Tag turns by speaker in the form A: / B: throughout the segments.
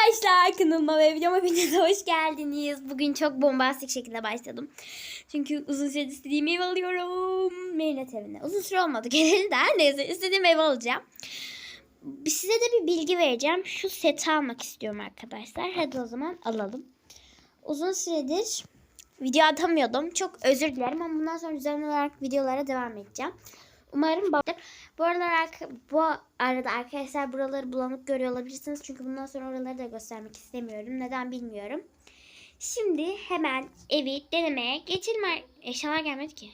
A: Arkadaşlar kanalıma ve videoma hepiniz hoş geldiniz. Bugün çok bombastik şekilde başladım. Çünkü uzun süredir istediğim ev alıyorum. Merinet evine. Uzun süre olmadı geleli de her neyse istediğim ev alacağım. Size de bir bilgi vereceğim. Şu seti almak istiyorum arkadaşlar. Hadi o zaman alalım. Uzun süredir video atamıyordum. Çok özür dilerim ama bundan sonra düzenli olarak videolara devam edeceğim. Umarım bakır. Bu aralar bu arada arkadaşlar buraları bulanık görüyor olabilirsiniz. Çünkü bundan sonra oraları da göstermek istemiyorum. Neden bilmiyorum. Şimdi hemen evi denemeye geçelim. Ar- Eşyalar gelmedi ki.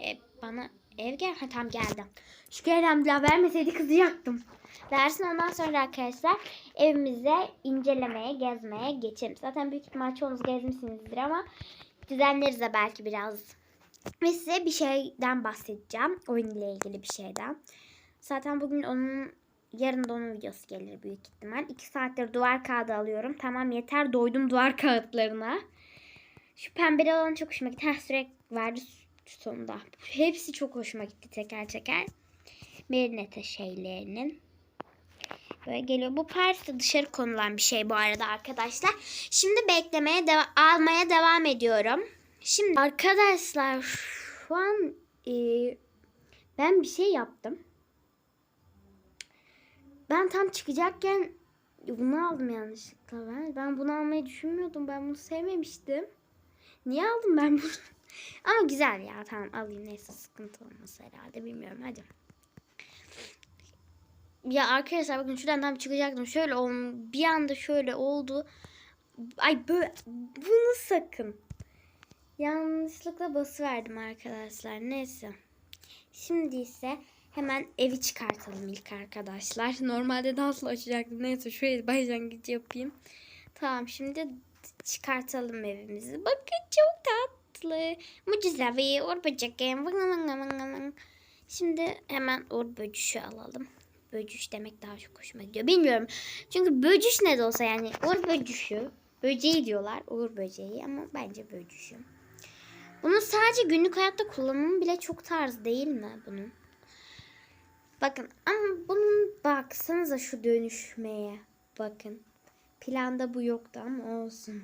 A: E, bana ev gel. Ha tamam geldi. Şu elhamdülillah vermeseydi kızacaktım. Versin ondan sonra arkadaşlar evimize incelemeye, gezmeye geçelim. Zaten büyük ihtimal çoğunuz gezmişsinizdir ama düzenleriz de belki biraz. Ve size bir şeyden bahsedeceğim. Oyun ile ilgili bir şeyden. Zaten bugün onun yarın da onun videosu gelir büyük ihtimal. 2 saattir duvar kağıdı alıyorum. Tamam yeter doydum duvar kağıtlarına. Şu pembeli olan çok hoşuma gitti. Heh, sürekli verdi sonunda. Hepsi çok hoşuma gitti teker teker. Merinete şeylerinin. Böyle geliyor. Bu Paris'te dışarı konulan bir şey bu arada arkadaşlar. Şimdi beklemeye deva- almaya devam ediyorum. Şimdi arkadaşlar şu an e, ben bir şey yaptım. Ben tam çıkacakken bunu aldım yanlışlıkla ben. Ben bunu almayı düşünmüyordum. Ben bunu sevmemiştim. Niye aldım ben bunu? Ama güzel ya. Tamam alayım. Neyse sıkıntı olmaz herhalde. Bilmiyorum. Hadi. Ya arkadaşlar bakın şuradan tam çıkacaktım. Şöyle ol- bir anda şöyle oldu. Ay böyle bunu sakın. Yanlışlıkla basıverdim arkadaşlar. Neyse. Şimdi ise hemen evi çıkartalım ilk arkadaşlar. Normalde nasıl açacaktım. Neyse şuraya başlangıç yapayım. Tamam şimdi çıkartalım evimizi. Bakın çok tatlı. Mucizevi Böceği. Şimdi hemen Böcüş'ü alalım. Böcüş demek daha çok hoşuma gidiyor. Bilmiyorum. Çünkü böcüş ne de olsa yani Uğur Böcüş'ü. Böceği diyorlar. Uğur böceği ama bence böcüşü. Bunun sadece günlük hayatta kullanımı bile çok tarz değil mi bunun? Bakın ama bunun baksanıza şu dönüşmeye. Bakın. Planda bu yoktu ama olsun.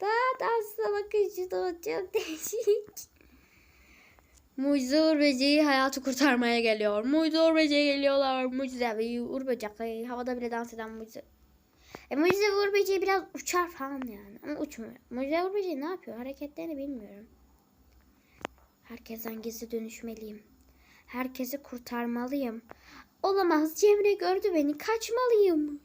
A: Daha da aslında bakın şu da çok değişik. Mucize Uğur Böceği hayatı kurtarmaya geliyor. Mucize Uğur Böceği geliyorlar. Mucize Uğur Böceği. Havada bile dans eden mucize. E, Mucize Uğur Böceği biraz uçar falan yani. Ama uçmuyor. Mucize Uğur Böceği ne yapıyor? Hareketlerini bilmiyorum. Herkesten gizli dönüşmeliyim. Herkesi kurtarmalıyım. Olamaz. Cemre gördü beni. Kaçmalıyım.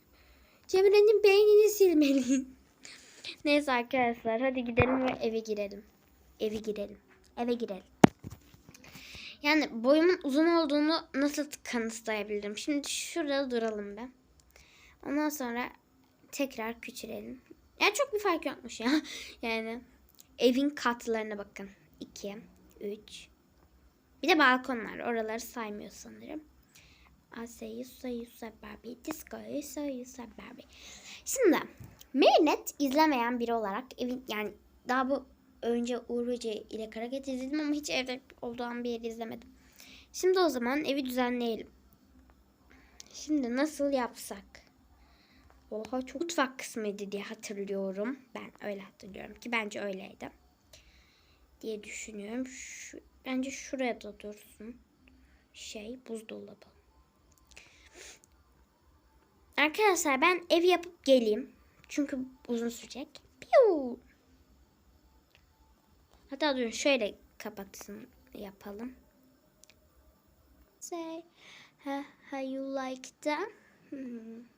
A: Cemre'nin beynini silmeliyim. Neyse arkadaşlar hadi gidelim ve eve girelim. Eve girelim. Eve girelim. Yani boyumun uzun olduğunu nasıl kanıtlayabilirim? Şimdi şurada duralım be. Ondan sonra tekrar küçülelim. Yani çok bir fark yokmuş ya. Yani evin katlarına bakın. 2, 3. Bir de balkon var. Oraları saymıyor sanırım. Asayı sayı Barbie. Disco'yu sayı Barbie. Şimdi Merinet izlemeyen biri olarak evin yani daha bu önce Uğur ile Karaket izledim ama hiç evde olduğum bir yeri izlemedim. Şimdi o zaman evi düzenleyelim. Şimdi nasıl yapsak? Oha çok mutfak kısmıydı diye hatırlıyorum. Ben öyle hatırlıyorum ki bence öyleydi. Diye düşünüyorum. Şu, bence şuraya da dursun. Şey buzdolabı. Arkadaşlar ben ev yapıp geleyim. Çünkü uzun sürecek. Piu. Hatta durun şöyle kapatsın yapalım. Say how you like that. Hmm.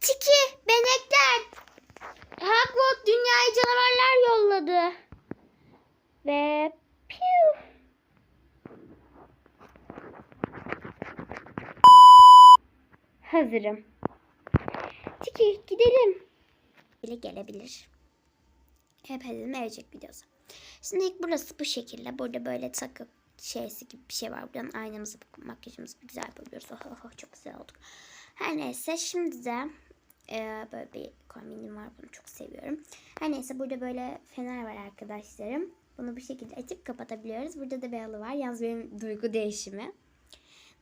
A: Tiki benekler. Hogwarts dünyaya canavarlar yolladı. Ve piu. Hazırım. Tiki gidelim. Bile gelebilir. Hepinizin verecek videosu. Şimdi ilk burası bu şekilde. Burada böyle takı şeysi gibi bir şey var. Buradan aynamızı, makyajımızı güzel yapabiliyoruz. Oh, oh, oh, çok güzel olduk. Her neyse şimdi de e, böyle bir kombinim var. Bunu çok seviyorum. Her neyse burada böyle fener var arkadaşlarım. Bunu bu şekilde açıp kapatabiliyoruz. Burada da bir halı var. Yalnız benim duygu değişimi.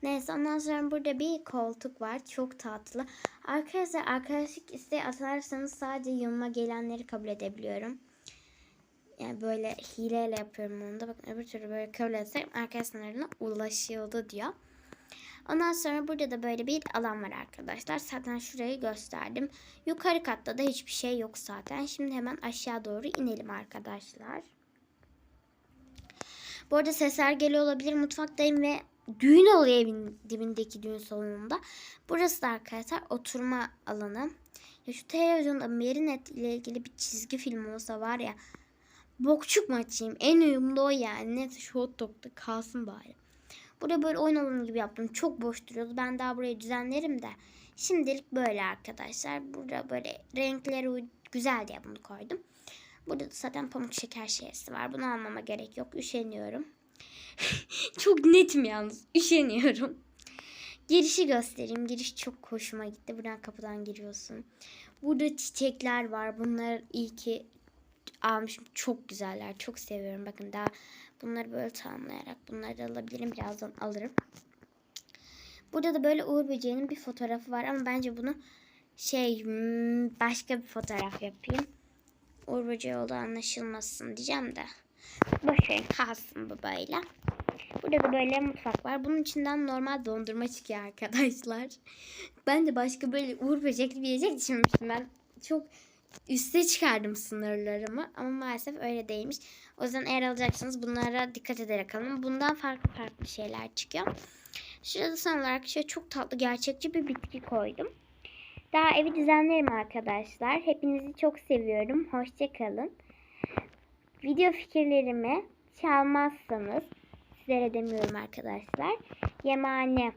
A: Neyse ondan sonra burada bir koltuk var. Çok tatlı. Arkadaşlar arkadaşlık isteği atarsanız sadece yanıma gelenleri kabul edebiliyorum. Yani böyle hileyle yapıyorum onu da. Bakın öbür türlü böyle kabul etsem arkadaşlarına ulaşıyordu diyor. Ondan sonra burada da böyle bir alan var arkadaşlar. Zaten şurayı gösterdim. Yukarı katta da hiçbir şey yok zaten. Şimdi hemen aşağı doğru inelim arkadaşlar. Bu arada sesler geliyor olabilir. Mutfaktayım ve düğün oluyor evin dibindeki düğün salonunda. Burası da arkadaşlar oturma alanı. Ya şu televizyonda Merinet ile ilgili bir çizgi film olsa var ya bokçuk mu açayım? En uyumlu o yani. Neyse şu hot dog'da kalsın bari. Burada böyle oyun alanı gibi yaptım. Çok boş duruyordu. Ben daha burayı düzenlerim de. Şimdilik böyle arkadaşlar. Burada böyle renkleri güzel diye bunu koydum. Burada da zaten pamuk şeker şişesi var. Bunu almama gerek yok. Üşeniyorum. çok netim yalnız. Üşeniyorum. Girişi göstereyim. Giriş çok hoşuma gitti. Buradan kapıdan giriyorsun. Burada çiçekler var. Bunlar iyi ki almışım. Çok güzeller. Çok seviyorum. Bakın daha bunları böyle tamamlayarak bunları da alabilirim. Birazdan alırım. Burada da böyle Uğur Böceği'nin bir fotoğrafı var ama bence bunu şey hmm, başka bir fotoğraf yapayım. Uğur Böceği olduğu anlaşılmasın diyeceğim de. Boşverin kalsın bu böyle. Burada da böyle mutfak var. Bunun içinden normal dondurma çıkıyor arkadaşlar. Ben de başka böyle Uğur Böcekli bir yiyecek düşünmüştüm. Ben çok üste çıkardım sınırlarımı ama maalesef öyle değilmiş. O yüzden eğer alacaksınız bunlara dikkat ederek alın. Bundan farklı farklı şeyler çıkıyor. Şurada son olarak şöyle çok tatlı gerçekçi bir bitki koydum. Daha evi düzenlerim arkadaşlar. Hepinizi çok seviyorum. Hoşçakalın. Video fikirlerimi çalmazsanız sizlere demiyorum arkadaşlar. Yemane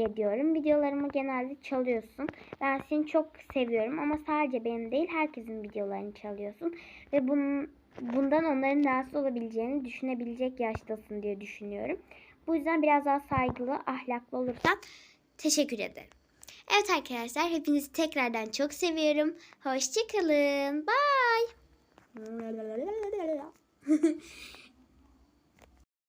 A: ediyorum. Videolarımı genelde çalıyorsun. Ben seni çok seviyorum ama sadece benim değil herkesin videolarını çalıyorsun. Ve bunun, bundan onların rahatsız olabileceğini düşünebilecek yaştasın diye düşünüyorum. Bu yüzden biraz daha saygılı, ahlaklı olursan teşekkür ederim. Evet arkadaşlar hepinizi tekrardan çok seviyorum. Hoşçakalın. Bye.